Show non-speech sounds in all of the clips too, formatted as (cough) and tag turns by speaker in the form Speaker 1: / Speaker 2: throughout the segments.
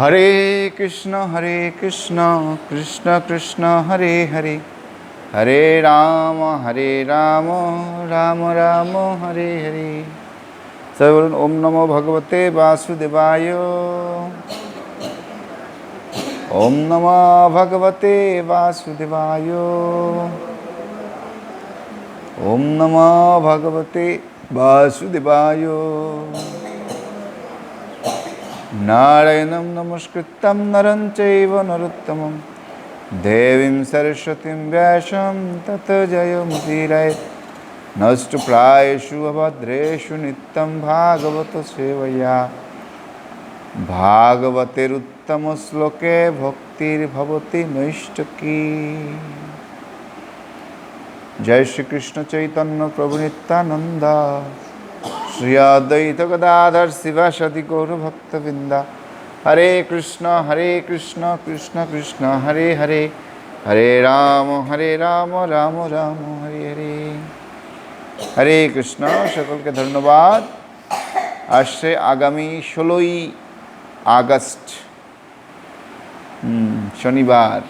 Speaker 1: হরে কৃষ্ণ হরে কৃষ্ণ কৃষ্ণ কৃষ্ণ হরে হরে হরে রাম হরে রাম রাম রাম হরে হরে সবাই বলুন ওম নমো ভগবতে বাসুদেবায় ওম নমো ভগবতে বাসুদেবায় ওম নমো ভগবতে বাসুদেবায় নারায়ণম নমস্কৃতম নরঞ্চৈব নরোত্তমম দেবীম সরস্বতীম ব্যাসম তত জয়মুদিরায় নষ্ট প্রায়শু অভদ্রেষু নিত্যম ভাগবত সেবয়া ভাগবতের উত্তম শ্লোকে ভক্তির ভবতি নৈষ্টকী জয় শ্রীকৃষ্ণ চৈতন্য প্রভু নিত্যানন্দা শ্রিয়দ্বৈত গদাধর শিবা সদি গৌরভক্তবৃন্দা হরে কৃষ্ণ হরে কৃষ্ণ কৃষ্ণ কৃষ্ণ হরে হরে হরে রাম হরে রাম রাম রাম হরে হরে হরে কৃষ্ণ সকলকে ধন্যবাদ আসছে আগামী ষোলোই আগস্ট শনিবার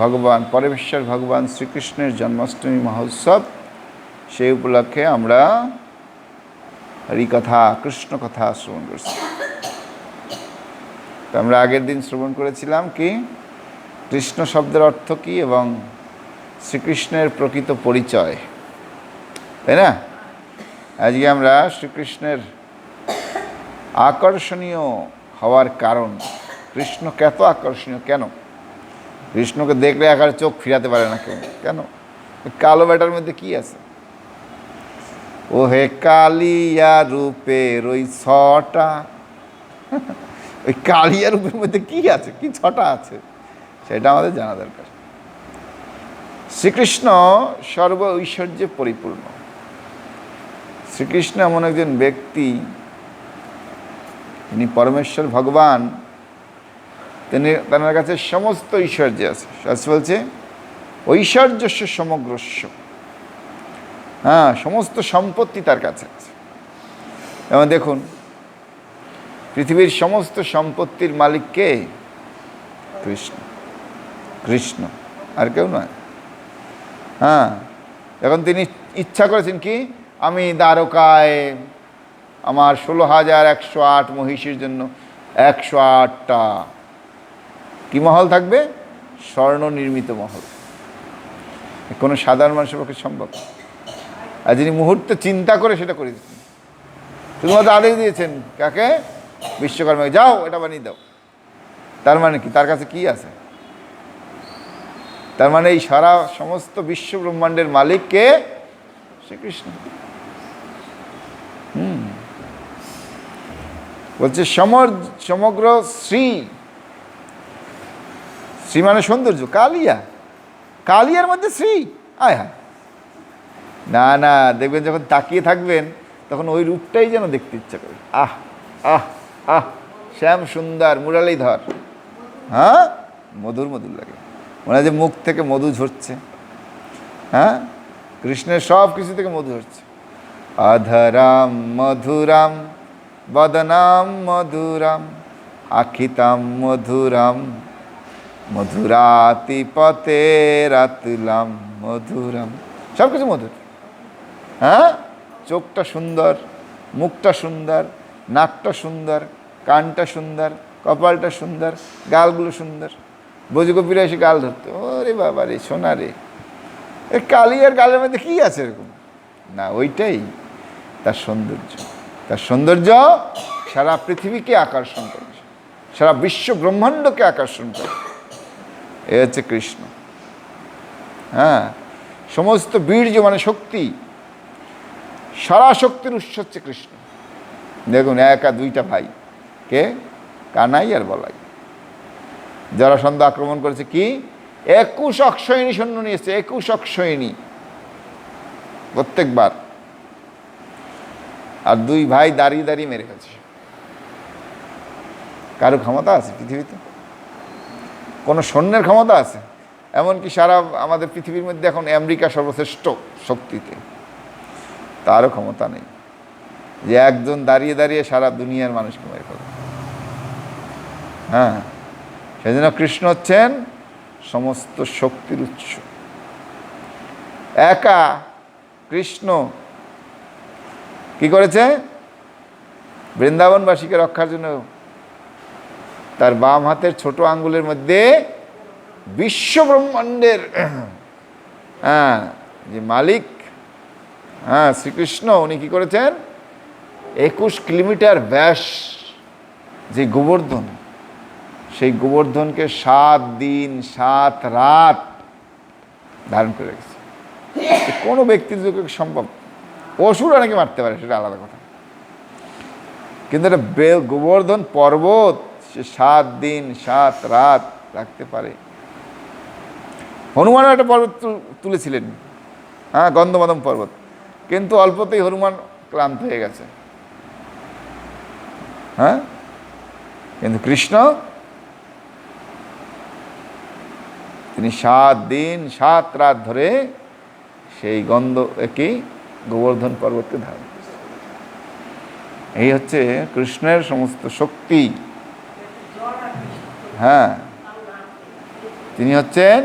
Speaker 1: ভগবান পরমেশ্বর ভগবান শ্রীকৃষ্ণের জন্মাষ্টমী মহোৎসব সেই উপলক্ষে আমরা হরিকথা কৃষ্ণ কথা শ্রবণ করছি তো আমরা আগের দিন শ্রবণ করেছিলাম কি কৃষ্ণ শব্দের অর্থ কি এবং শ্রীকৃষ্ণের প্রকৃত পরিচয় তাই না আজকে আমরা শ্রীকৃষ্ণের আকর্ষণীয় হওয়ার কারণ কৃষ্ণ কত আকর্ষণীয় কেন কৃষ্ণকে দেখলে একার চোখ ফিরাতে পারে না কেউ কেন কালো ব্যাটার মধ্যে কি আছে ওহে কালিয়া রূপের ওই ছটা ওই কালিয়া রূপের মধ্যে কি আছে কি ছটা আছে সেটা আমাদের জানা দরকার শ্রীকৃষ্ণ সর্ব ঐশ্বর্যে পরিপূর্ণ শ্রীকৃষ্ণ এমন একজন ব্যক্তি তিনি পরমেশ্বর ভগবান তিনি তার কাছে সমস্ত ঐশ্বর্য আছে বলছে ঐশ্বর্যস্য সমগ্রস্ব হ্যাঁ সমস্ত সম্পত্তি তার কাছে আছে এবং দেখুন পৃথিবীর সমস্ত সম্পত্তির মালিক কে কৃষ্ণ কৃষ্ণ আর কেউ নয় হ্যাঁ এখন তিনি ইচ্ছা করেছেন কি আমি দ্বারকায় আমার ষোলো হাজার একশো আট মহিষের জন্য একশো আটটা কি মহল থাকবে স্বর্ণ নির্মিত মহল কোনো সাধারণ মানুষের পক্ষে সম্ভব আর যিনি মুহূর্তে চিন্তা করে সেটা করে দিচ্ছেন শুধুমাত্র আদেশ দিয়েছেন কাকে বিশ্বকর্মাকে যাও এটা বানিয়ে দাও তার মানে কি তার কাছে কি আছে তার মানে এই সারা সমস্ত বিশ্ব ব্রহ্মাণ্ডের মালিককে শ্রীকৃষ্ণ হুম বলছে সমর সমগ্র শ্রী শ্রী মানে সৌন্দর্য কালিয়া কালিয়ার মধ্যে শ্রী আয় হ্যাঁ না না দেখবেন যখন তাকিয়ে থাকবেন তখন ওই রূপটাই যেন দেখতে ইচ্ছা করে আহ আহ আহ শ্যাম সুন্দর মুরালি ধর হ্যাঁ মধুর মধুর লাগে মনে যে মুখ থেকে মধু ঝরছে হ্যাঁ কৃষ্ণের সব কিছু থেকে মধু ঝরছে আধরাম মধুরাম বদনাম মধুরাম আখিতাম মধুরাম মধুরাতি পথে রাতুলাম মধুরাম সব কিছু মধুর হ্যাঁ চোখটা সুন্দর মুখটা সুন্দর নাকটা সুন্দর কানটা সুন্দর কপালটা সুন্দর গালগুলো সুন্দর বজুগোপীরা এসে গাল ধরতো ওরে বাবা রে সোনা রে এ কালি আর গালের মধ্যে কী আছে এরকম না ওইটাই তার সৌন্দর্য তার সৌন্দর্য সারা পৃথিবীকে আকর্ষণ করেছে সারা বিশ্ব ব্রহ্মাণ্ডকে আকর্ষণ করে এ হচ্ছে কৃষ্ণ হ্যাঁ সমস্ত বীর্য মানে শক্তি সারা শক্তির উৎস হচ্ছে কৃষ্ণ দেখুন একা দুইটা ভাই কে কানাই আর বলাই যারা সন্ধ্যা আক্রমণ করেছে কি একুশ অক্ষয়ণী সৈন্য নিয়েছে একুশ অক্ষয়ণী প্রত্যেকবার আর দুই ভাই দাঁড়িয়ে দাঁড়িয়ে মেরে ফেলছে কারো ক্ষমতা আছে পৃথিবীতে কোনো সৈন্যের ক্ষমতা আছে এমনকি সারা আমাদের পৃথিবীর মধ্যে এখন আমেরিকা সর্বশ্রেষ্ঠ শক্তিতে তারও ক্ষমতা নেই যে একজন দাঁড়িয়ে দাঁড়িয়ে সারা দুনিয়ার মানুষকে মেরে ফেলবে হ্যাঁ সেই জন্য কৃষ্ণ হচ্ছেন সমস্ত শক্তির উৎস একা কৃষ্ণ কি করেছে বৃন্দাবনবাসীকে রক্ষার জন্য তার বাম হাতের ছোট আঙ্গুলের মধ্যে বিশ্ব ব্রহ্মাণ্ডের হ্যাঁ যে মালিক হ্যাঁ শ্রীকৃষ্ণ উনি কী করেছেন একুশ কিলোমিটার ব্যাস যে গোবর্ধন সেই গোবর্ধনকে সাত দিন সাত রাত ধারণ করে রেখেছে কোনো ব্যক্তির যুগে সম্ভব পশুর অনেকে মারতে পারে সেটা আলাদা কথা কিন্তু এটা গোবর্ধন পর্বত সে সাত দিন সাত রাত রাখতে পারে হনুমানও একটা পর্বত তুলেছিলেন হ্যাঁ গন্ধমাদম পর্বত কিন্তু অল্পতেই হনুমান ক্লান্ত হয়ে গেছে হ্যাঁ কিন্তু কৃষ্ণ তিনি সাত দিন সাত রাত ধরে সেই গন্ধ একই গোবর্ধন পর্বতকে ধারণ এই হচ্ছে কৃষ্ণের সমস্ত শক্তি হ্যাঁ তিনি হচ্ছেন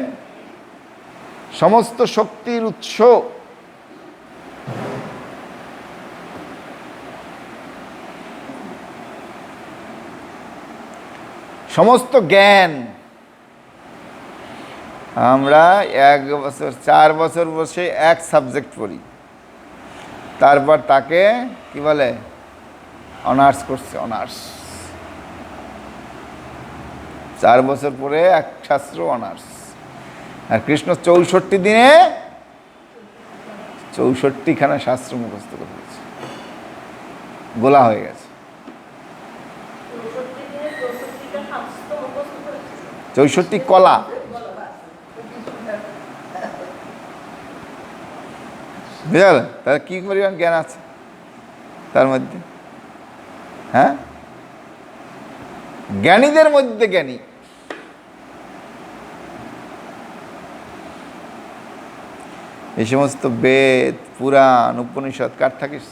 Speaker 1: সমস্ত শক্তির উৎস সমস্ত জ্ঞান আমরা এক বছর চার বছর বসে এক সাবজেক্ট পড়ি তারপর তাকে কি বলে অনার্স করছে অনার্স চার বছর পরে এক শাস্ত্র অনার্স আর কৃষ্ণ চৌষট্টি দিনে চৌষট্টিখানা শাস্ত্র মুখস্থ করেছে গোলা হয়ে গেছে চৌষট্টি কলা বুঝা তাহলে তার কী পরিমাণ জ্ঞান আছে তার মধ্যে হ্যাঁ জ্ঞানীদের মধ্যে জ্ঞানী এই সমস্ত বেদ পুরাণ উপনিষদ কার থাকিস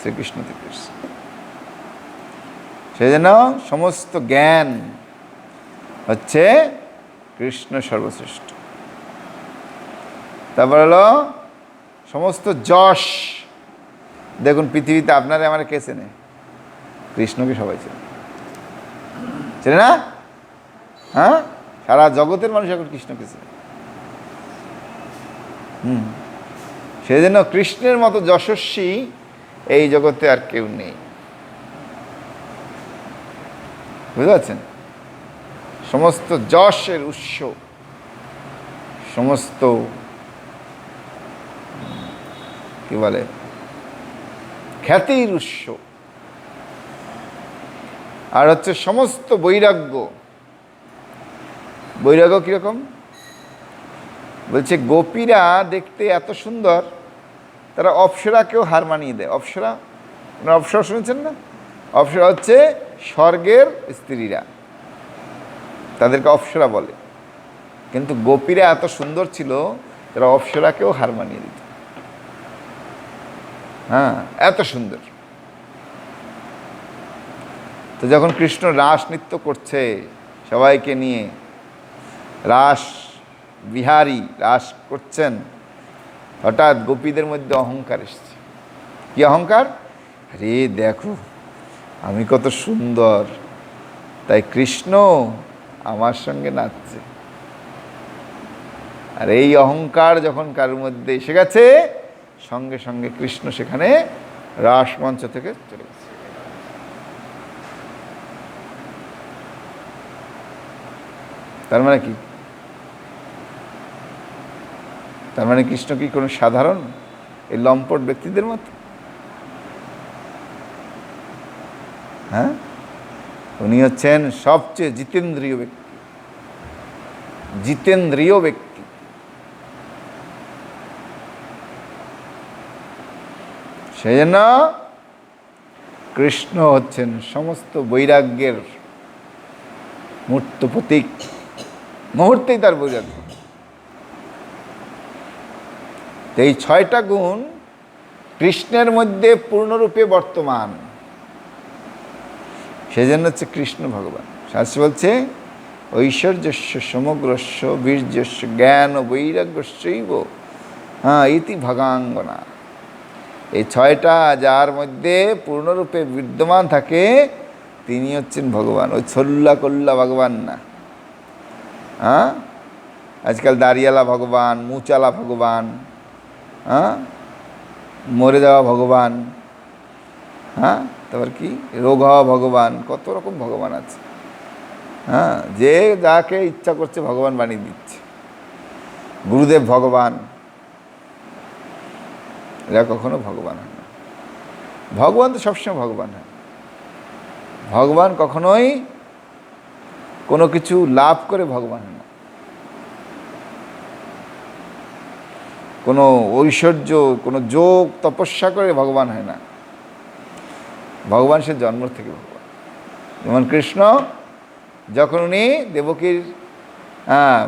Speaker 1: শ্রীকৃষ্ণ থেকে সেই জন্য সমস্ত জ্ঞান হচ্ছে কৃষ্ণ সর্বশ্রেষ্ঠ তারপর হলো সমস্ত যশ দেখুন পৃথিবীতে আপনারা আমার কে চেনে কৃষ্ণকে সবাই চেনে চেনে না হ্যাঁ সারা জগতের মানুষ এখন কৃষ্ণকে চেনে হুম সেই জন্য কৃষ্ণের মতো যশস্বী এই জগতে আর কেউ নেই বুঝতে পারছেন সমস্ত যশের উৎস সমস্ত কি বলে খ্যাতির উৎস আর হচ্ছে সমস্ত বৈরাগ্য বৈরাগ্য কীরকম বলছে গোপীরা দেখতে এত সুন্দর তারা অপসরাকেও হার মানিয়ে দেয় অপসরা আপনারা অপসরা শুনেছেন না অপসরা হচ্ছে স্বর্গের স্ত্রীরা তাদেরকে অপসরা বলে কিন্তু গোপীরা এত সুন্দর ছিল তারা অপসরাকেও হার মানিয়ে দিত হ্যাঁ এত সুন্দর তো যখন কৃষ্ণ রাস নৃত্য করছে সবাইকে নিয়ে রাস বিহারী রাস করছেন হঠাৎ গোপীদের মধ্যে অহংকার এসছে কি অহংকার রে দেখো আমি কত সুন্দর তাই কৃষ্ণ আমার সঙ্গে নাচছে আর এই অহংকার যখন কারোর মধ্যে এসে গেছে সঙ্গে সঙ্গে কৃষ্ণ সেখানে রাসমঞ্চ থেকে চলে গেছে তার মানে কি তার মানে কৃষ্ণ কি কোনো সাধারণ এই লম্পট ব্যক্তিদের মতো হ্যাঁ উনি হচ্ছেন সবচেয়ে জিতেন্দ্রীয় ব্যক্তি জিতেন্দ্রীয় ব্যক্তি সেই জন্য কৃষ্ণ হচ্ছেন সমস্ত বৈরাগ্যের মূর্ত প্রতীক মুহূর্তেই তার বৈরাগ্য এই ছয়টা গুণ কৃষ্ণের মধ্যে পূর্ণরূপে বর্তমান সেজন্য হচ্ছে কৃষ্ণ ভগবান শাস্ত্র বলছে ঐশ্বর্যস্য সমগ্রস্য বীর্যস্য জ্ঞান বৈরাগ্যস্যইব হ্যাঁ ইতি ভগাঙ্গনা এই ছয়টা যার মধ্যে পূর্ণরূপে বিদ্যমান থাকে তিনি হচ্ছেন ভগবান ওই ছল্লা কল্লা ভগবান না হ্যাঁ আজকাল দাঁড়িয়ালা ভগবান মুচালা ভগবান হ্যাঁ মরে যাওয়া ভগবান হ্যাঁ তারপর কি রোগা ভগবান কত রকম ভগবান আছে হ্যাঁ যে যাকে ইচ্ছা করছে ভগবান বানিয়ে দিচ্ছে গুরুদেব ভগবান এরা কখনো ভগবান হয় না ভগবান তো সবসময় ভগবান হয় ভগবান কখনোই কোনো কিছু লাভ করে ভগবান হয় না কোনো ঐশ্বর্য কোনো যোগ তপস্যা করে ভগবান হয় না ভগবান সে জন্ম থেকে ভগবান যেমন কৃষ্ণ যখন উনি দেবকীর হ্যাঁ,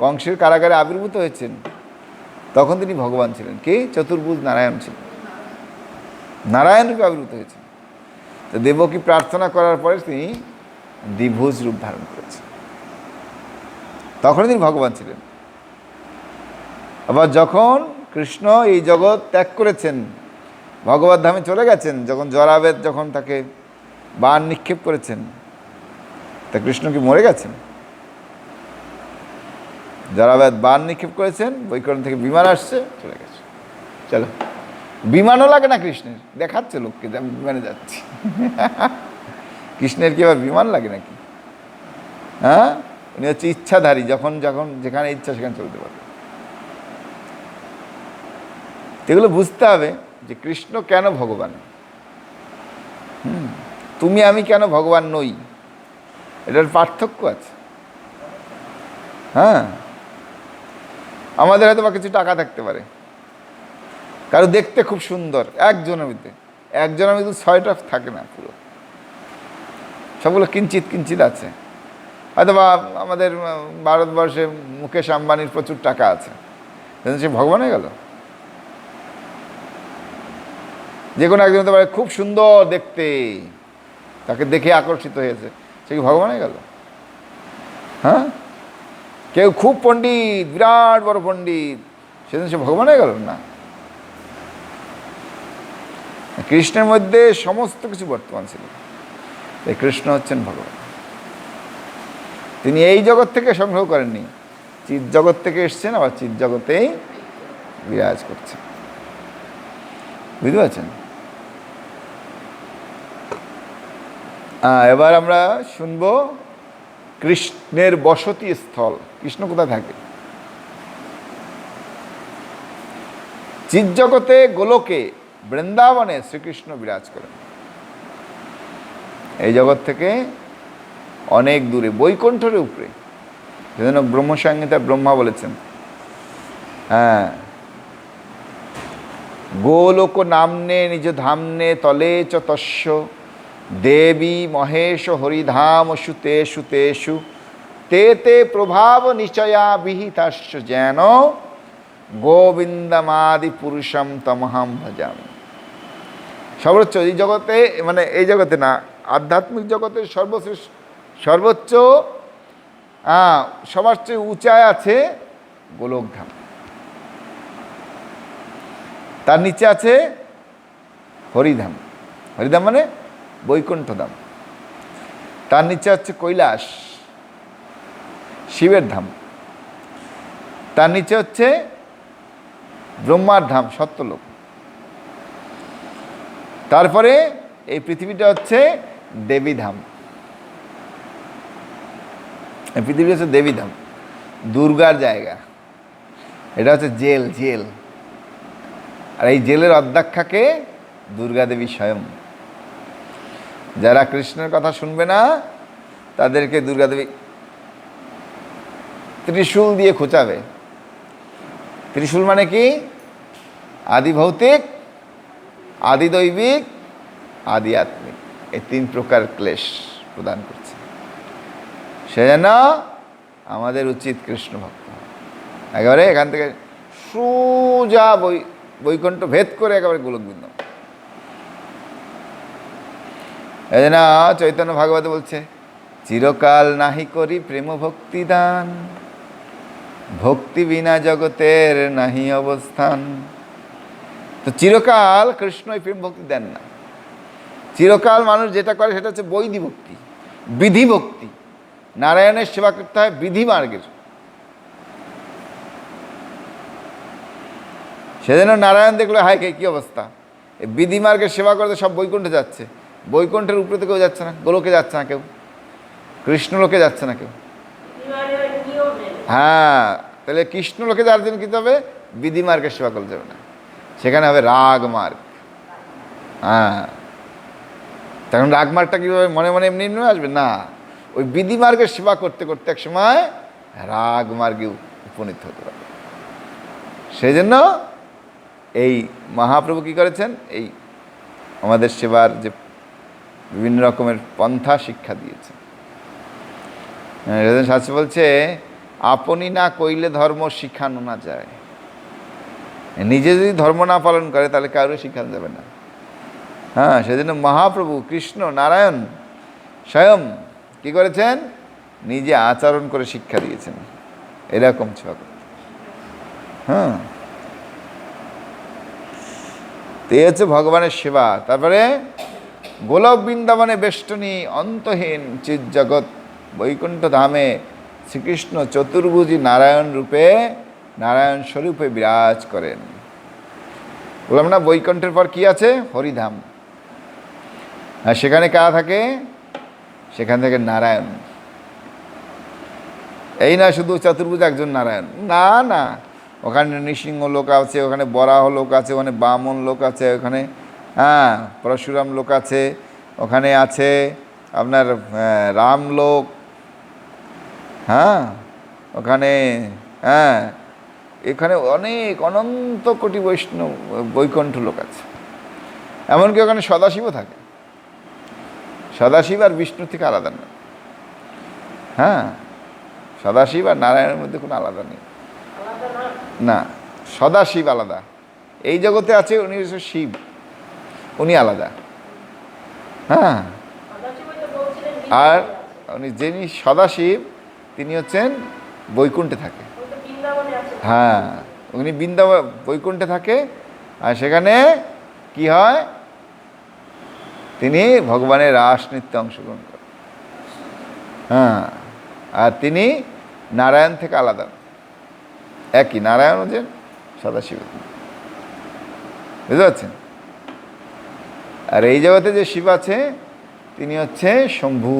Speaker 1: কংসের কারাগারে আবির্ভূত হয়েছেন তখন তিনি ভগবান ছিলেন কে চতুর্ভুজ নারায়ণ ছিলেন নারায়ণ রূপে আবির্ভূত হয়েছেন তো দেবকী প্রার্থনা করার পরে তিনি দ্বিভুজ রূপ ধারণ করেছেন তখন তিনি ভগবান ছিলেন আবার যখন কৃষ্ণ এই জগৎ ত্যাগ করেছেন ভগবত ধামে চলে গেছেন যখন জরাবেদ যখন তাকে বান নিক্ষেপ করেছেন তা কৃষ্ণ কি মরে গেছেন জরাবেদ বান নিক্ষেপ করেছেন বৈকরণ থেকে বিমান আসছে চলে গেছে চলো বিমানও লাগে না কৃষ্ণের দেখাচ্ছে লোককে যে আমি বিমানে যাচ্ছি (laughs) কৃষ্ণের কি আবার বিমান লাগে নাকি হ্যাঁ উনি হচ্ছে ইচ্ছাধারী যখন যখন যেখানে ইচ্ছা সেখানে চলতে পারবে এগুলো বুঝতে হবে যে কৃষ্ণ কেন ভগবান তুমি আমি কেন ভগবান নই এটার পার্থক্য আছে হ্যাঁ আমাদের হয়তো বা কিছু টাকা থাকতে পারে কারো দেখতে খুব সুন্দর একজনের মধ্যে একজনের মধ্যে ছয়টা থাকে না পুরো সবগুলো কিঞ্চিত কিঞ্চিত আছে হয়তো বা আমাদের ভারতবর্ষে মুকেশ আম্বানির প্রচুর টাকা আছে সে ভগবানে গেল যে কোনো একজন হতে পারে খুব সুন্দর দেখতে তাকে দেখে আকর্ষিত হয়েছে সে কি ভগবানে গেল হ্যাঁ কেউ খুব পণ্ডিত বিরাট বড় পণ্ডিত সেদিন সে ভগবানে গেল না কৃষ্ণের মধ্যে সমস্ত কিছু বর্তমান ছিল তাই কৃষ্ণ হচ্ছেন ভগবান তিনি এই জগৎ থেকে সংগ্রহ করেননি চিত জগৎ থেকে এসছেন আবার চিৎ জগতেই বিরাজ করছেন বুঝতে পারছেন এবার আমরা শুনব কৃষ্ণের বসতি স্থল কৃষ্ণ কোথায় থাকে চিজগতে গোলকে বৃন্দাবনে শ্রীকৃষ্ণ বিরাজ করেন এই জগৎ থেকে অনেক দূরে বৈকুণ্ঠের উপরে যেজন্য ব্রহ্মসংহিতা ব্রহ্মা বলেছেন হ্যাঁ গোলোক নামনে নিজ ধামনে তলে চ তস্য দেবী মহেশ হরিধাম সুতে সুতেষু তে তে প্রভাব নিচয়া বিহিতাশ্চ যেন গোবিন্দমাদি পুরুষম তমহাম ভজাম সর্বোচ্চ এই জগতে মানে এই জগতে না আধ্যাত্মিক জগতে সর্বশ্রেষ্ঠ সর্বোচ্চ সবার চেয়ে উঁচায় আছে গোলকধাম তার নিচে আছে হরিধাম হরিধাম মানে বৈকুণ্ঠধাম তার নিচে হচ্ছে কৈলাস শিবের ধাম তার নিচে হচ্ছে ব্রহ্মার ধাম সত্যলোক তারপরে এই পৃথিবীটা হচ্ছে দেবীধাম এই পৃথিবী হচ্ছে দেবীধাম দুর্গার জায়গা এটা হচ্ছে জেল জেল আর এই জেলের অধ্যাক্ষাকে দুর্গা দেবী স্বয়ং যারা কৃষ্ণের কথা শুনবে না তাদেরকে দুর্গাদেবী ত্রিশূল দিয়ে খোঁচাবে ত্রিশূল মানে কি আদি ভৌতিক আদি দৈবিক আদি আত্মিক এই তিন প্রকার ক্লেশ প্রদান করছে সে যেন আমাদের উচিত কৃষ্ণ ভক্ত একেবারে এখান থেকে সোজা বৈ বৈকুণ্ঠ ভেদ করে একেবারে গোলকবৃন্দ এই না চৈতন্য ভাগবত বলছে চিরকাল নাহি করি প্রেম ভক্তি দান ভক্তি বিনা জগতের নাহি অবস্থান তো চিরকাল কৃষ্ণই প্রেম ভক্তি দেন না চিরকাল মানুষ যেটা করে সেটা হচ্ছে বৈধি ভক্তি বিধি ভক্তি নারায়ণের সেবা করতে হয় বিধি মার্গের সেজন্য নারায়ণ দেখলো হায় কে কী অবস্থা বিধি মার্গের সেবা করতে সব বৈকুণ্ঠে যাচ্ছে বৈকুণ্ঠের উপরে তো কেউ যাচ্ছে না গোলকে যাচ্ছে না কেউ কৃষ্ণলোকে যাচ্ছে না কেউ হ্যাঁ তাহলে কৃষ্ণলোকে যার জন্য কী হবে বিধি মার্গের সেবা করতে হবে না সেখানে হবে রাগ মার্গ হ্যাঁ তখন রাগ মার্গটা কীভাবে মনে মনে এমনি এমনি আসবে না ওই বিধি মার্গের সেবা করতে করতে এক সময় রাগ মার্গে উপনীত হতে পারে সেই জন্য এই মহাপ্রভু কী করেছেন এই আমাদের সেবার যে বিভিন্ন রকমের পন্থা শিক্ষা দিয়েছে শাস্ত্রী বলছে আপনি না কইলে ধর্ম শিখানো না যায় নিজে যদি ধর্ম না পালন করে তাহলে কারো শিখানো যাবে না হ্যাঁ সেজন্য মহাপ্রভু কৃষ্ণ নারায়ণ স্বয়ং কি করেছেন নিজে আচরণ করে শিক্ষা দিয়েছেন এরকম ছ হ্যাঁ এই হচ্ছে ভগবানের সেবা তারপরে গোলক বৃন্দাবনে বেষ্টনী অন্তহীন চিৎ জগৎ বৈকুণ্ঠ ধামে শ্রীকৃষ্ণ চতুর্ভুজি নারায়ণ রূপে নারায়ণ স্বরূপে বিরাজ করেন বললাম না বৈকুণ্ঠের পর কি আছে হরিধাম আর সেখানে কারা থাকে সেখান থেকে নারায়ণ এই না শুধু চতুর্ভুজ একজন নারায়ণ না না ওখানে নৃসিংহ লোক আছে ওখানে বরাহ লোক আছে ওখানে বামন লোক আছে ওখানে হ্যাঁ পরশুরাম লোক আছে ওখানে আছে আপনার রাম লোক হ্যাঁ ওখানে হ্যাঁ এখানে অনেক অনন্ত কোটি বৈষ্ণব বৈকণ্ঠ লোক আছে এমনকি ওখানে সদাশিবও থাকে সদাশিব আর বিষ্ণু থেকে আলাদা না হ্যাঁ সদাশিব আর নারায়ণের মধ্যে কোনো আলাদা নেই না সদাশিব আলাদা এই জগতে আছে উনি শিব উনি আলাদা হ্যাঁ আর উনি যিনি সদাশিব তিনি হচ্ছেন বৈকুণ্ঠে থাকে হ্যাঁ উনি বৃন্দাবন বৈকুণ্ঠে থাকে আর সেখানে কি হয় তিনি ভগবানের রাস নৃত্যে অংশগ্রহণ করেন হ্যাঁ আর তিনি নারায়ণ থেকে আলাদা একই নারায়ণ হচ্ছেন সদাশিব বুঝতে পারছেন আর এই জগতে যে শিব আছে তিনি হচ্ছে শম্ভু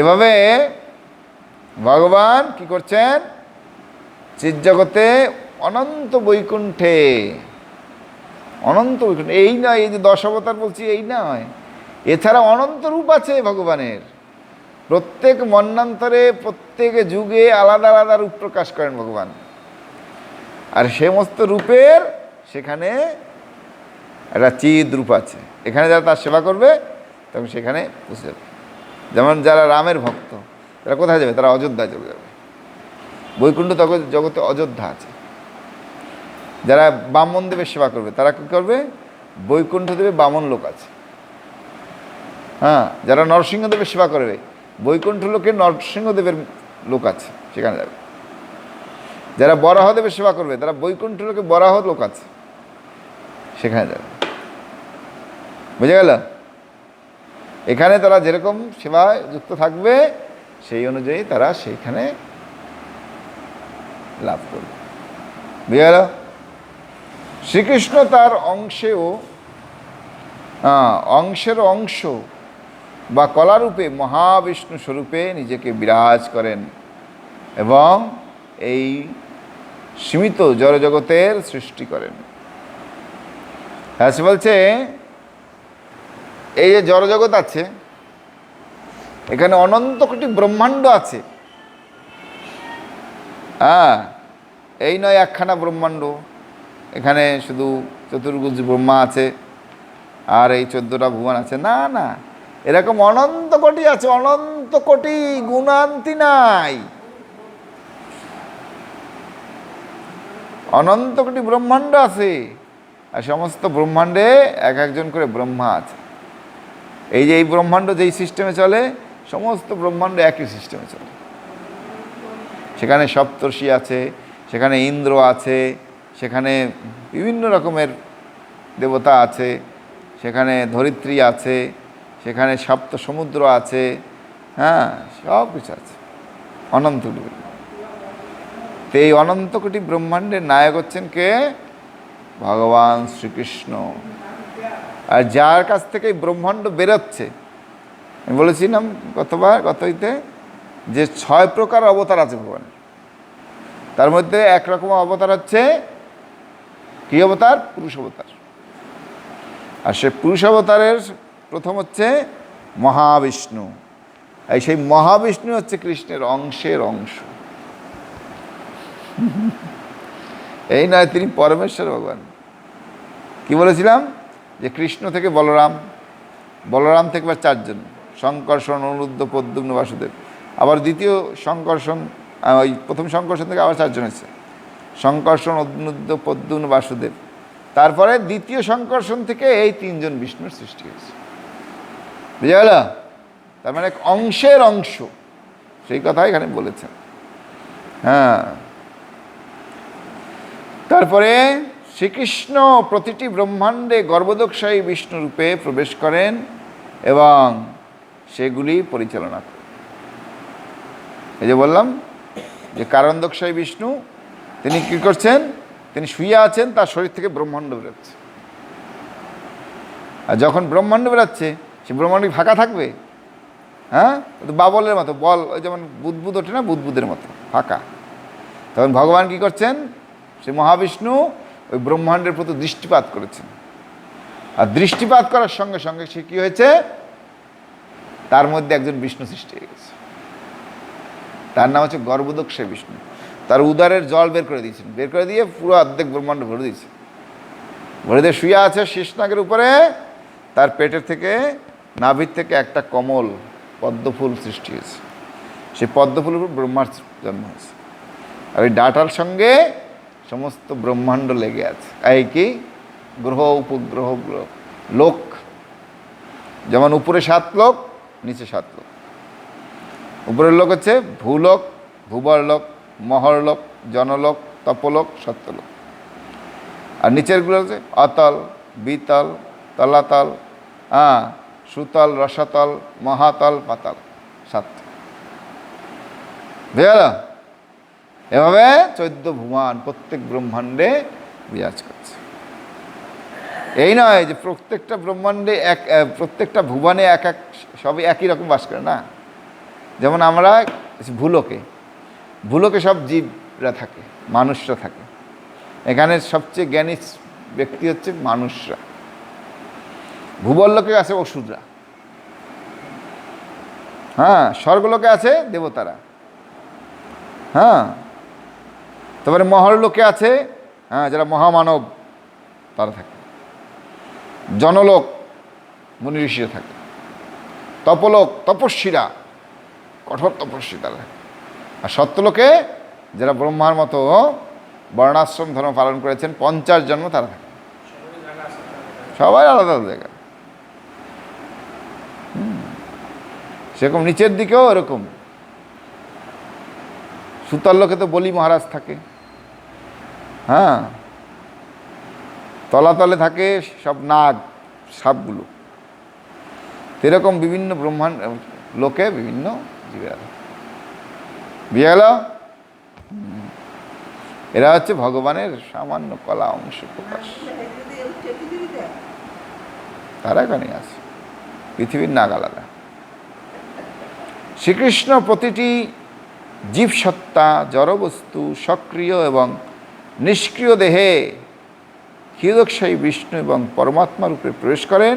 Speaker 1: এভাবে ভগবান কি করছেন জগতে অনন্ত বৈকুণ্ঠে অনন্ত বৈকুণ্ঠ এই নয় এই যে দশ অবতার বলছি এই নয় এছাড়া অনন্ত রূপ আছে ভগবানের প্রত্যেক মন্নান্তরে প্রত্যেক যুগে আলাদা আলাদা রূপ প্রকাশ করেন ভগবান আর সমস্ত রূপের সেখানে একটা চিদ রূপ আছে এখানে যারা তার সেবা করবে তখন সেখানে বুঝতে যাবে যেমন যারা রামের ভক্ত তারা কোথায় যাবে তারা অযোধ্যায় চলে যাবে বৈকুণ্ঠ জগতে অযোধ্যা আছে যারা বামন দেবের সেবা করবে তারা কী করবে বৈকুণ্ঠ দেবে বামন লোক আছে হ্যাঁ যারা নরসিংহদেবের সেবা করবে বৈকুণ্ঠ লোকে নরসিংহদেবের লোক আছে সেখানে যাবে যারা বরাহদেবের সেবা করবে তারা বৈকুণ্ঠ লোকে বরাহ লোক আছে সেখানে যাবে বুঝে গেল এখানে তারা যেরকম সেবায় যুক্ত থাকবে সেই অনুযায়ী তারা সেইখানে লাভ করবে বুঝে গেল শ্রীকৃষ্ণ তার অংশেও অংশের অংশ বা কলারূপে মহাবিষ্ণু স্বরূপে নিজেকে বিরাজ করেন এবং এই সীমিত জড়জগতের সৃষ্টি করেন হ্যাঁ সে বলছে এই যে জড়জগৎ আছে এখানে অনন্ত কোটি ব্রহ্মাণ্ড আছে হ্যাঁ এই নয় একখানা ব্রহ্মাণ্ড এখানে শুধু চতুর্ভুজ ব্রহ্মা আছে আর এই চোদ্দটা ভুবন আছে না না এরকম অনন্ত কোটি আছে অনন্ত কোটি গুণান্তি নাই অনন্ত কোটি ব্রহ্মাণ্ড আছে আর সমস্ত ব্রহ্মাণ্ডে এক একজন করে ব্রহ্মা আছে এই যে এই ব্রহ্মাণ্ড যেই সিস্টেমে চলে সমস্ত ব্রহ্মাণ্ড একই সিস্টেমে চলে সেখানে সপ্তর্ষি আছে সেখানে ইন্দ্র আছে সেখানে বিভিন্ন রকমের দেবতা আছে সেখানে ধরিত্রী আছে সেখানে সপ্ত সমুদ্র আছে হ্যাঁ সব কিছু আছে অনন্ত তো এই অনন্ত কোটি ব্রহ্মাণ্ডের নায়ক হচ্ছেন কে ভগবান শ্রীকৃষ্ণ আর যার কাছ থেকে ব্রহ্মাণ্ড বেরোচ্ছে আমি বলেছিলাম গতবার হইতে যে ছয় প্রকার অবতার আছে ভগবানের তার মধ্যে একরকম অবতার হচ্ছে কী অবতার পুরুষ অবতার আর সে পুরুষ অবতারের প্রথম হচ্ছে মহাবিষ্ণু এই সেই মহাবিষ্ণু হচ্ছে কৃষ্ণের অংশের অংশ এই নয় তিনি পরমেশ্বর ভগবান কি বলেছিলাম যে কৃষ্ণ থেকে বলরাম বলরাম থেকে বা চারজন শঙ্কর্ষণ অনুরুদ্ধ পদ্মগ্ন বাসুদেব আবার দ্বিতীয় শঙ্কর্ষণ ওই প্রথম সংকর্ষণ থেকে আবার চারজন হয়েছে শঙ্কর্ষণ অনুরুদ্ধ পদ্মগ্ন বাসুদেব তারপরে দ্বিতীয় সংকর্ষণ থেকে এই তিনজন বিষ্ণুর সৃষ্টি হয়েছে বুঝা গেল তার মানে এক অংশের অংশ সেই কথা এখানে বলেছেন হ্যাঁ তারপরে শ্রীকৃষ্ণ প্রতিটি ব্রহ্মাণ্ডে বিষ্ণু বিষ্ণুরূপে প্রবেশ করেন এবং সেগুলি পরিচালনা করেন এই যে বললাম যে কারণদোকসায়ী বিষ্ণু তিনি কী করছেন তিনি শুয়ে আছেন তার শরীর থেকে ব্রহ্মাণ্ড বেরোচ্ছে আর যখন ব্রহ্মাণ্ড বেরোচ্ছে সে ব্রহ্মাণ্ড ফাঁকা থাকবে হ্যাঁ বাবলের মতো বল ওই যেমন বুদ্বুদ ওঠে না বুদ্বুদের মতো ফাঁকা তখন ভগবান কি করছেন সে মহাবিষ্ণু ওই ব্রহ্মাণ্ডের প্রতি দৃষ্টিপাত করেছেন আর দৃষ্টিপাত করার সঙ্গে সঙ্গে সে কী হয়েছে তার মধ্যে একজন বিষ্ণু সৃষ্টি হয়ে গেছে তার নাম হচ্ছে গর্ভদক্ষ বিষ্ণু তার উদারের জল বের করে দিয়েছেন বের করে দিয়ে পুরো অর্ধেক ব্রহ্মাণ্ড ভরে দিয়েছে ভরে দিয়ে শুয়ে আছে শীর্ষনাগের উপরে তার পেটের থেকে নাভির থেকে একটা কমল পদ্মফুল সৃষ্টি হয়েছে সেই পদ্মফুলের উপর ব্রহ্মার জন্ম হয়েছে আর ওই ডাটার সঙ্গে সমস্ত ব্রহ্মাণ্ড লেগে আছে এই কি গ্রহ উপগ্রহ গ্রহ লোক যেমন উপরে সাত লোক নিচে সাত লোক উপরের লোক হচ্ছে ভূলোক মহর লোক জনলোক তপলোক সত্যলোক আর নিচেরগুলো হচ্ছে অতল বিতল তলাতল হ্যাঁ সুতল রসাতল মহাতল পাতাল সাত বুঝে এভাবে চৈদ্য ভুবান প্রত্যেক ব্রহ্মাণ্ডে বিরাজ করছে এই নয় যে প্রত্যেকটা ব্রহ্মাণ্ডে এক প্রত্যেকটা ভুবানে এক এক সবই একই রকম বাস করে না যেমন আমরা ভুলোকে ভুলোকে সব জীবরা থাকে মানুষরা থাকে এখানে সবচেয়ে জ্ঞানী ব্যক্তি হচ্ছে মানুষরা ভূবল্লোকে আছে ওষুধরা হ্যাঁ স্বর্গলোকে আছে দেবতারা হ্যাঁ তারপরে লোকে আছে হ্যাঁ যারা মহামানব তারা থাকে জনলোক মুনি ঋষিরা থাকে তপলোক তপস্বীরা কঠোর তপস্বী তারা আর সত্যলোকে যারা ব্রহ্মার মতো বর্ণাশ্রম ধর্ম পালন করেছেন পঞ্চাশ জন্ম তারা থাকে সবাই আলাদা আলাদা জায়গা সেরকম নিচের দিকেও এরকম সুতার লোকে তো বলি মহারাজ থাকে হ্যাঁ তলাতলে থাকে সব নাগ সাপগুলো এরকম বিভিন্ন ব্রহ্মাণ্ড লোকে বিভিন্ন জীবের বুঝে গেল এরা হচ্ছে ভগবানের সামান্য কলা অংশ প্রকাশ তারা এখানে আছে পৃথিবীর নাগ আলাদা শ্রীকৃষ্ণ প্রতিটি জীবসত্তা জড়বস্তু সক্রিয় এবং নিষ্ক্রিয় দেহে হিরোক্ষায়ী বিষ্ণু এবং পরমাত্মা রূপে প্রবেশ করেন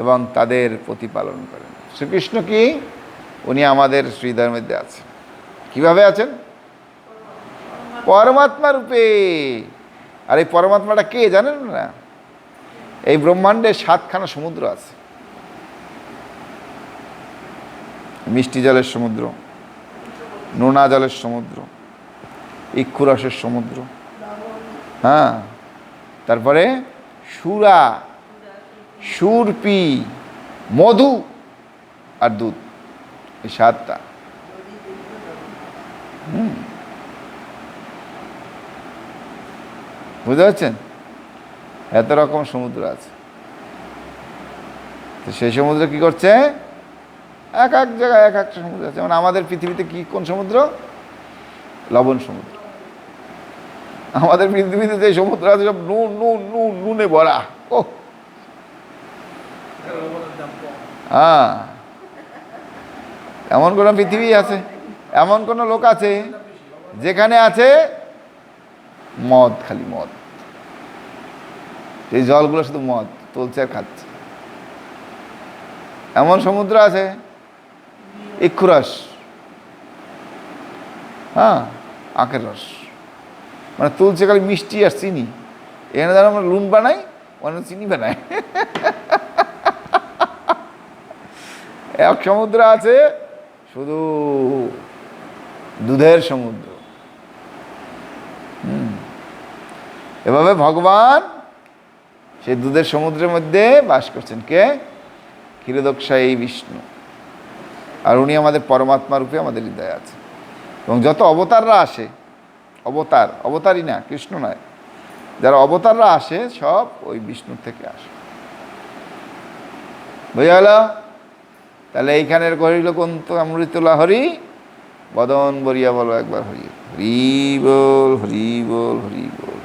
Speaker 1: এবং তাদের প্রতিপালন করেন শ্রীকৃষ্ণ কি উনি আমাদের শ্রীধার মধ্যে আছেন কীভাবে আছেন পরমাত্মা রূপে আর এই পরমাত্মাটা কে জানেন না এই ব্রহ্মাণ্ডে সাতখানা সমুদ্র আছে মিষ্টি জলের সমুদ্র নোনা জলের সমুদ্র ইক্ষুরসের সমুদ্র হ্যাঁ তারপরে সুরা সুরপি মধু আর দুধ এই সাতটা বুঝতে পারছেন এত রকম সমুদ্র আছে তো সেই সমুদ্র কি করছে এক এক জায়গায় এক একটা সমুদ্র আছে যেমন আমাদের পৃথিবীতে কি কোন সমুদ্র লবণ সমুদ্র আমাদের পৃথিবীতে যে সমুদ্র আছে সব নুন নুন নুন নুনে ভরা ও হ্যাঁ এমন কোনো পৃথিবী আছে এমন কোনো লোক আছে যেখানে আছে মদ খালি মদ এই জলগুলো শুধু মদ তুলছে আর খাচ্ছে এমন সমুদ্র আছে ইক্ষুরস হ্যাঁ আখের রস মানে তুলছে খালি মিষ্টি আর চিনি এখানে যেন আমরা লুন বানাই ওখানে চিনি বানাই এক সমুদ্র আছে শুধু দুধের সমুদ্র এভাবে ভগবান সেই দুধের সমুদ্রের মধ্যে বাস করছেন কে ক্ষীরদক্ষায়ী বিষ্ণু আর উনি আমাদের পরমাত্মা রূপে আমাদের হৃদয়ে আছে এবং যত অবতাররা আসে অবতার অবতারই না কৃষ্ণ নয় যারা অবতাররা আসে সব ওই বিষ্ণুর থেকে আসে বুঝা গেল তাহলে এইখানের কহিল কন্ত অমৃত হরি বদন বরিয়া বলো একবার হরি হরি বল হরি বল হরি বল